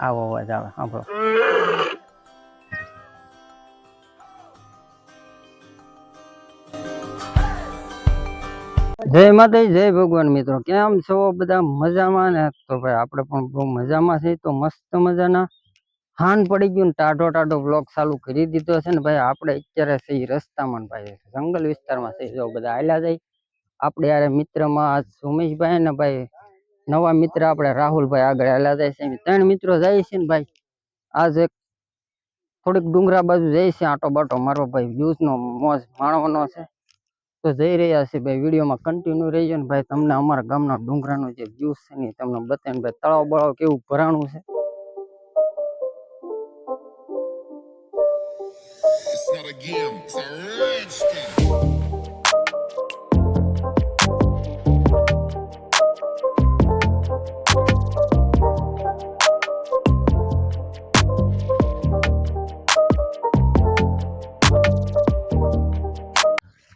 આવો અવાજ જય માતાજી, જય ભગવાન મિત્રો. કેમ છો? બધા મજામાં ને? તો ભાઈ, આપણે પણ બહુ મજામાં છે તો મસ્ત મજાના. હાન પડી ગયું ને, ટાઢો ટાઢો બ્લોક ચાલુ કરી દીધો છે ને, ભાઈ, આપણે અત્યારે છે રસ્તામાં ભાઈ, જંગલ વિસ્તારમાં છે જો બધા હાલ્યા જાય. આપણે યાર મિત્રમાં સુમેશભાઈ ને, ભાઈ નવા મિત્ર આપણે રાહુલભાઈ આગળ હાલ્યા જાય છે. ત્રણ મિત્રો જાય છે ને ભાઈ. આજ એક થોડીક ડુંગરા બાજુ જાય છે આટો બાટો મારો ભાઈ. વ્યૂઝ નો મોજ માણવાનો છે. તો જઈ રહ્યા છે ભાઈ વિડીયોમાં કન્ટિન્યુ રહેજો ને ભાઈ. તમને અમારા ગામના ડુંગરાનો જે વ્યૂઝ છે ને તમને બતાવીને ભાઈ તળાવ બળાવ કેવું ભરાણું છે. It's not a game, it's a rich thing.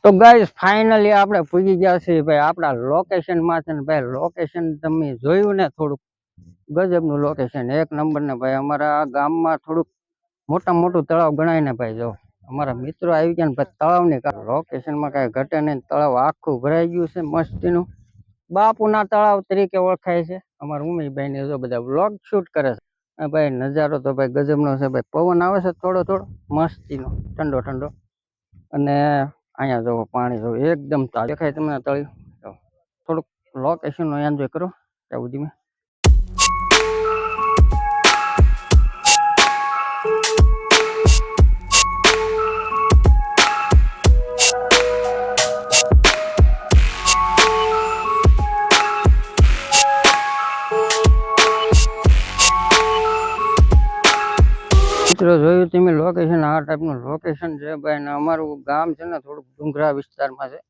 તો ગાઈઝ ફાઇનલી આપણે પૂગી ગયા છીએ ભાઈ, આપણા લોકેશનમાં છે ને ભાઈ લોકેશન તમે જોયું ને થોડુંક? ગજબનું લોકેશન એક નંબર ને ભાઈ, અમારા ગામમાં થોડુંક મોટા મોટું તળાવ ગણાય ને ભાઈ, જો. અમારા મિત્રો આવી ગયા ને ભાઈ, તળાવની લોકેશનમાં કાંઈ ઘટે નહીં, તળાવ આખું ભરાઈ ગયું છે મસ્તીનું. બાપુના તળાવ તરીકે ઓળખાય છે. અમારા ઉમેશભાઈ ને જો બધા વ્લોગ શૂટ કરે છે. ભાઈ, નજારો તો ભાઈ ગજબનો છે ભાઈ, પવન આવે છે થોડો થોડો, મસ્તીનો, ઠંડો ઠંડો. અને અહીંયા જો પાણી જો એકદમ તાજું દેખાય તમને તળિયું. થોડુંક લોકેશનનો એન્જોય કરો ત્યાં સુધીમાં મિત્રો જોયું તમે લોકેશન આ ટાઈપનું લોકેશન છે ભાઈ ને અમારું ગામ છે ને થોડુંક ડુંગરા વિસ્તારમાં છે.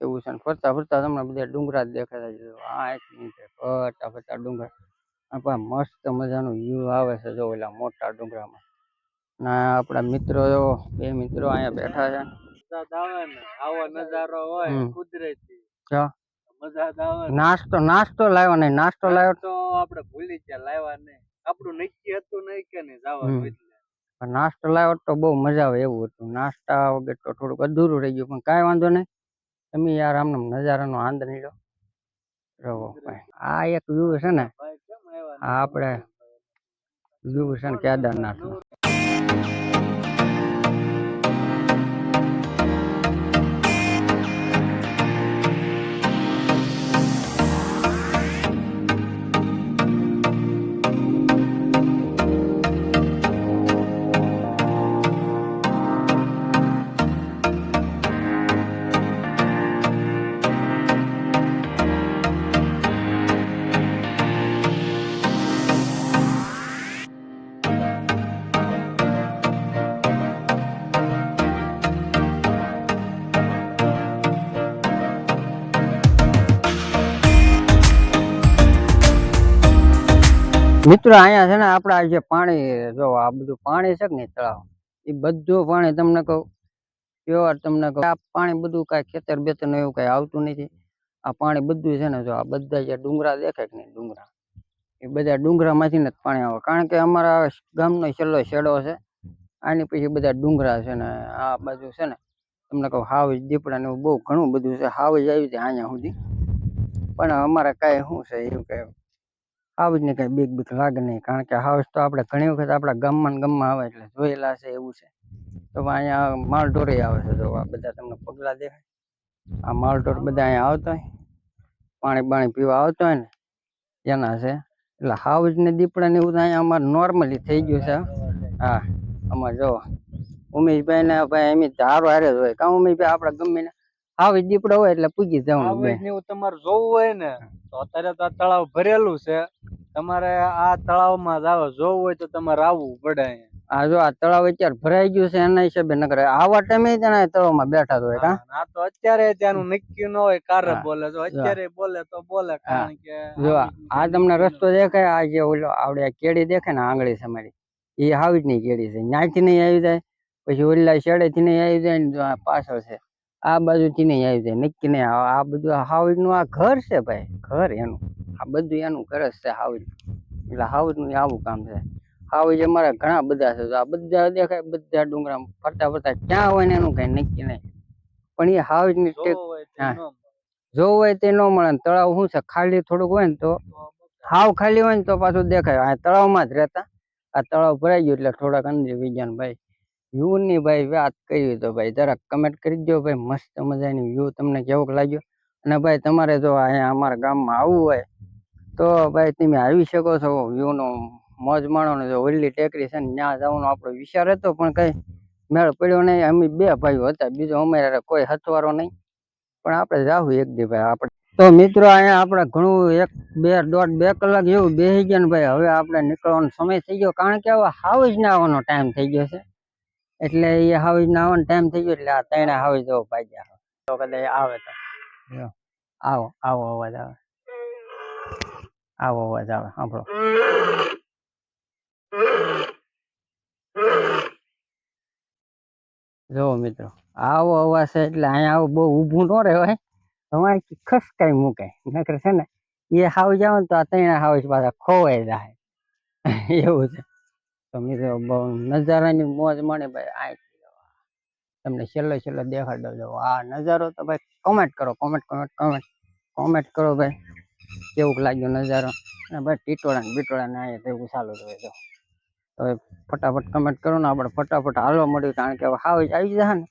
એવું છે ને ફરતા ફરતા તમને બધા ડુંગરા જ દેખાતા છે આ એક મિનિટ ફરતા ફરતા ડુંગરા. આપણા મસ્ત મજાનું વ્યૂ આવે છે જો ઓલા મોટા ડુંગરામાં. ના આપણા મિત્રો જો બે મિત્રો અહીંયા બેઠા છે. આવો નજારો હોય કુદરતી. નાસ્તો નાસ્તો લાવ્યો નહીં નાસ્તો લાવ્યો. તો આપણે ભૂલી ગયા લાવ્યા નહીં. આપણું નક્કી હતું નહીં કે નહીં જવાનું પણ નાસ્તો લાવ્યો તો બહુ મજા આવે એવું હતું. નાસ્તા વગર તો થોડુંક અધૂરું રહી ગયું પણ કાંઈ વાંધો નહીં. તમે યાર આમને નજારાનો આનંદ લો રહો ભાઈ. આ એક વ્યૂ છે ને આ આપણે વ્યૂ છે ને કેદારનાથનો. મિત્રો, અહીંયા છે ને આપણા જે પાણી, જો આ બધું પાણી છે કે નહીં તળાવ, એ બધું પાણી તમને કહું પ્યોર તમને કહું, આ પાણી બધું કાંઈ ખેતર બેતર એવું કાંઈ આવતું નથી. આ પાણી બધું છે ને જો આ બધા જે ડુંગરા દેખાય કે નહીં ડુંગરા, એ બધા ડુંગરામાંથી ને જ પાણી આવે. કારણ કે અમારા ગામનો છેલ્લો શેડો છે, આની પછી બધા ડુંગરા છે ને આ બાજુ છે ને, તમને કહું હાવજ દીપડા ને બહુ ઘણું બધું છે હાવજ આવી જાય અહીંયા સુધી. પણ અમારે કાંઈ શું છે, એવું કાંઈ હાવજ ને કાંઈ બીક બીક લાગે નહીં. કારણ કે હાઉસ તો આપણે ઘણી વખત આપણા ગામમાં ને ગામમાં આવે એટલે જોયેલા છે એવું છે. તો અહીંયા માલઢોરે આવે છે જો આ બધા તમને પગલા દેખાય. આ માલઢોર બધા અહીંયા આવતા હોય. પાણી બાણી પીવા આવતા હોય ને એના છે. એટલે હાઉસ ને દીપડા ને એવું તો અહીંયા અમારે નોર્મલી થઈ ગયું છે. હા અમારે જો ઉમેશભાઈ ને ભાઈ એમ હારો હારે જ હોય. કાં ઉમેશભાઈ આપડે ગમે ને હાવજ દીપડો હોય એટલે પૂગી જવાનું આવે તમારે જોવું હોય ને તો અત્યારે તો આ તળાવ ભરેલું છે. તમારે આ તળાવમાં જ આવે જોવું હોય તો તમારે આવવું પડે અહીંયા. આ જો આ તળાવ અત્યારે ભરાઈ ગયું છે એના હિસાબે નકર આવા ટાઈમે ત્યાં તળાવમાં બેઠા હોય કાં? આ તો અત્યારે ત્યાંનું નક્કી ન હોય કારે બોલે. જો અત્યારે બોલે તો બોલે કારણ કે જો આ તમને રસ્તો દેખાય આ જે ઓલો આવડે કેડી દેખાય ને આંગળી સમારી એ આવી જ નહીં કેડી છે. ન્યાથી નહીં આવી જાય પછી ઓલા શેડેથી નહીં આવી જાય ને પાછળ છે આ બાજુથી નહીં આવી જાય નક્કી નહીં. આ બધું હાવજનું આ ઘર છે ભાઈ ઘર એનું. આ બધું એનું જ છે હાવી એટલે હાવીનું આવું કામ છે. હાવજ અમારા ઘણા બધા છે. તો આ બધા દેખાય બધા ડુંગરા ફરતા ફરતા ક્યાં હોય ને એનું કઈ નક્કી નહીં. પણ એ હાવજની ટેક જોવો હોય તે. ન મળે. જોવું હોય તે ન મળે ને તળાવ શું છે? ખાલી થોડુંક હોય ને તો હાવ ખાલી હોય ને તો પાછું દેખાય. આ તળાવમાં જ રહેતા. આ તળાવ ભરાઈ ગયું એટલે થોડાક અંદર વિજ્ઞાન ભાઈ. વ્યૂ ની ભાઈ વાત કરી તો ભાઈ જરાક કમેન્ટ કરી દો ભાઈ. મસ્ત મજાની વ્યૂ તમને કેવોક લાગ્યો. અને ભાઈ તમારે જો અહીંયા અમારા ગામમાં આવવું હોય તો ભાઈ તમે આવી શકો છો. વ્યૂ નો મોજ માણો ને જો ઓલી ટેકરી છે ને ત્યાં જવાનો આપણો વિચાર હતો પણ કઈ મેળ પડ્યો નહીં. અમે બે ભાઈઓ હતા. બીજો અમારે કોઈ હથવારો નહીં. પણ આપણે જાવું એક દી ભાઈ આપણે. તો મિત્રો અહીંયા આપણે ઘણું એક બે દોઢ બે કલાક એવું બેસી ગયા ને ભાઈ હવે આપણે નીકળવાનો સમય થઈ ગયો. કારણ કે હવે હાવજ ને આવવાનો ટાઈમ થઈ ગયો છે. એટલે એ હાવજ ના આવવાનો ટાઈમ થઈ ગયો એટલે આ ત્રણે હાવજ જો ગયા તો કદાચ આવે તો. આવો આવો અવાજ આવે. આવો અવાજ આવે સાંભળો જો મિત્રો, આવો અવાજ છે એટલે અહીંયા આવું બહુ ઊભું ન રહેવાય. તમારે ખસકાઈ મુકાય નકર છે ને, એ હાવ જાવ ને તો આ ત્રણ હાવ પાછા ખોવાઈ જાય. એવું છે. તો મિત્રો, બહુ નજારાની મોજ માણે ભાઈ, આ તમને છેલ્લે છેલ્લે દેખાડો જો આ નજારો તો ભાઈ કોમેન્ટ કરો કોમેન્ટ કોમેન્ટ કોમેન્ટ કોમેન્ટ કરો ભાઈ. કેવું લાગ્યો નજારો. અને ભાઈ ટીટોળા ને બીટોળા ને અહીંયા તેવું ચાલુ જ તો હવે ફટાફટ કમેન્ટ કરો ને આપણે ફટાફટ હાલવા મળ્યું કારણ કે હવે હાવ આવી જશે ને,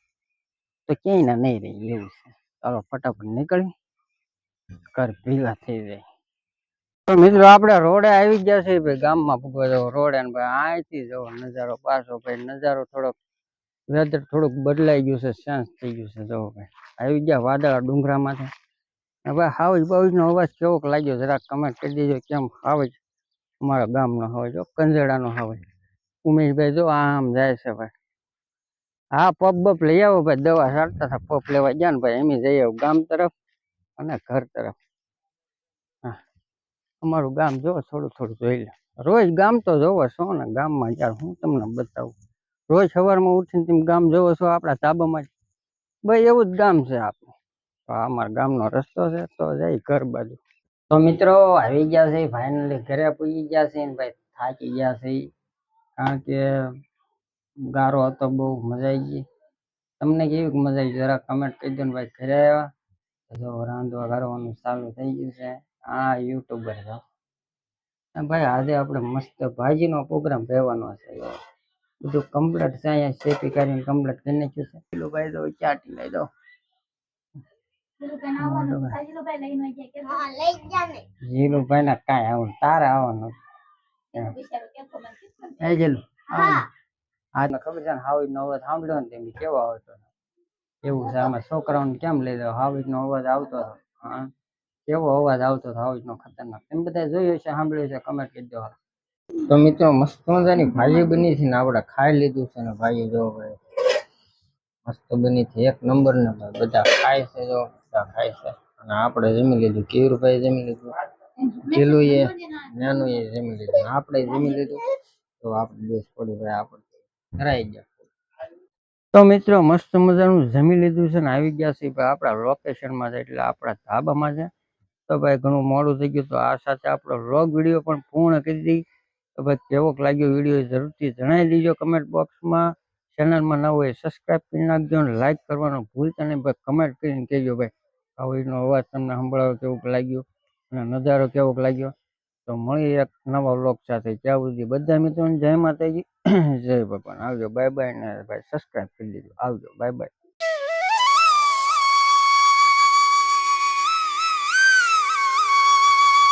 તો ક્યાંય ના નહીં રહી એવું છે. ચાલો ફટાફટ નીકળી ઘર ભેગા થઈ જાય. તો મિત્રો આપણે રોડે આવી ગયા છે ભાઈ, ગામમાં ભૂગો જવો રોડે ને ભાઈ અહીંથી જવો નજારો પાછો ભાઈ, નજારો થોડોક વેધર થોડુંક બદલાઈ ગયું છે ચેન્જ થઈ ગયું છે, જવો ભાઈ. આવી ગયા વાદળા ડુંગરામાંથી. ભાઈ હાવજ બાવજનો અવાજ કેવોક લાગ્યો જરાક કમેન્ટ કરી દેજો કેમ હાવજ અમારા ગામનો હાવજ કંજેડાનો હાવજ ઉમેશભાઈ જો આમ જાય છે ભાઈ. હા, પપ બપ લઈ આવો ભાઈ, દવા સારતા હતા, પપ લેવા ગયા ને ભાઈ, એમ જઈ આવો ગામ તરફ અને ઘર તરફ. હા, અમારું ગામ જો થોડું થોડું જોઈ લે. રોજ ગામ તો જોવો છો ને, ગામમાં યાર હું તમને બતાવું. રોજ સવારમાં ઉઠીને તમે ગામ જોવો છો આપણા તાબામાં ભાઈ, એવું જ ગામ છે આપણું તો આ અમારા ગામનો રસ્તો છે, તો જઈ ઘર બાજુ. તો મિત્રો, આવી ગયા છે ફાઇનલી ઘરે પૂગી ગયા છે ને ભાઈ, થાકી ગયા છે. કારણ કે ગારો હતો, બહુ મજા આવી ગઈ. તમને કેવી મજા આવી જરા કમેન્ટ કરી દો ને ભાઈ, ઘરે આવ્યા? જો રાંધવા કરવાનું ચાલુ થઈ ગયું છે. આ યુટ્યુબર છે. ભાઈ, આજે આપણે મસ્ત ભાજીનો પ્રોગ્રામ રહેવાનો છે. બધું કમ્પ્લીટ છે, અહીંયા શેપી કરીને કમ્પ્લીટ કરી નાખ્યું છે. પેલું ભાઈ, તો ચાટી લઈ દો જીલુભાઈ. ના કાંઈ આવું તારે આવવાનું. એ જીલુ હા. ખબર છે ને હાવી નો અવાજ સાંભળ્યો ને તેમ કેવો આવતો એવું છે આમાં છોકરાઓને કેમ લઈ દો હાવી નો અવાજ આવતો હતો. હા. કેવો અવાજ આવતો હતો હાવી નો ખતરનાક? એમ બધા જોયું છે સાંભળ્યું છે કમેન્ટ કરી દો તો મિત્રો મસ્ત મજાની ભાજી બની છે ને આપણે ખાઈ લીધું છે ને ભાઈ જો ભાઈ મસ્ત બની છે. એક નંબર ને ભાઈ બધા ખાય છે જો. બધા ખાય છે. અને આપણે જમી લીધું કેવુરભાઈ જમી લીધું પેલું એ નાનું એ જમી લીધું આપણે જમી લીધું, તો આપણે દેશ પડી ભાઈ આપણે હરાઈ ગયા. તો મિત્રો, મસ્ત મજાનું જમી લીધું છે ને આવી ગયા છે ભાઈ આપણા લોકેશનમાં છે, એટલે આપણા ધાબામાં છે. તો ભાઈ ઘણું મોડું થઈ ગયું, તો આ સાથે આપણો વ્લોગ વીડિયો પણ પૂર્ણ કરી દઈ. તો ભાઈ કેવોક લાગ્યો વીડિયો જરૂરથી જણાવી દેજો કમેન્ટ બોક્સમાં ચેનલમાં ન હોય સબસ્ક્રાઈબ કરી નાખજો અને લાઇક કરવાનું ભૂલતા નહીં, ભાઈ કમેન્ટ કરીને કહેજો ભાઈ. આવીનો અવાજ તમને સંભળાવો કેવોક લાગ્યો અને નજારો કેવોક લાગ્યો? તો મળીએ એક નવા વ્લોગ સાથે. ત્યાં સુધી બધા મિત્રોને જય માતાજી. જય ભગવાન. આવજો. બાય બાય ને ભાઈ સબસ્ક્રાઈબ કરી દેજો. આવજો. Bye bye.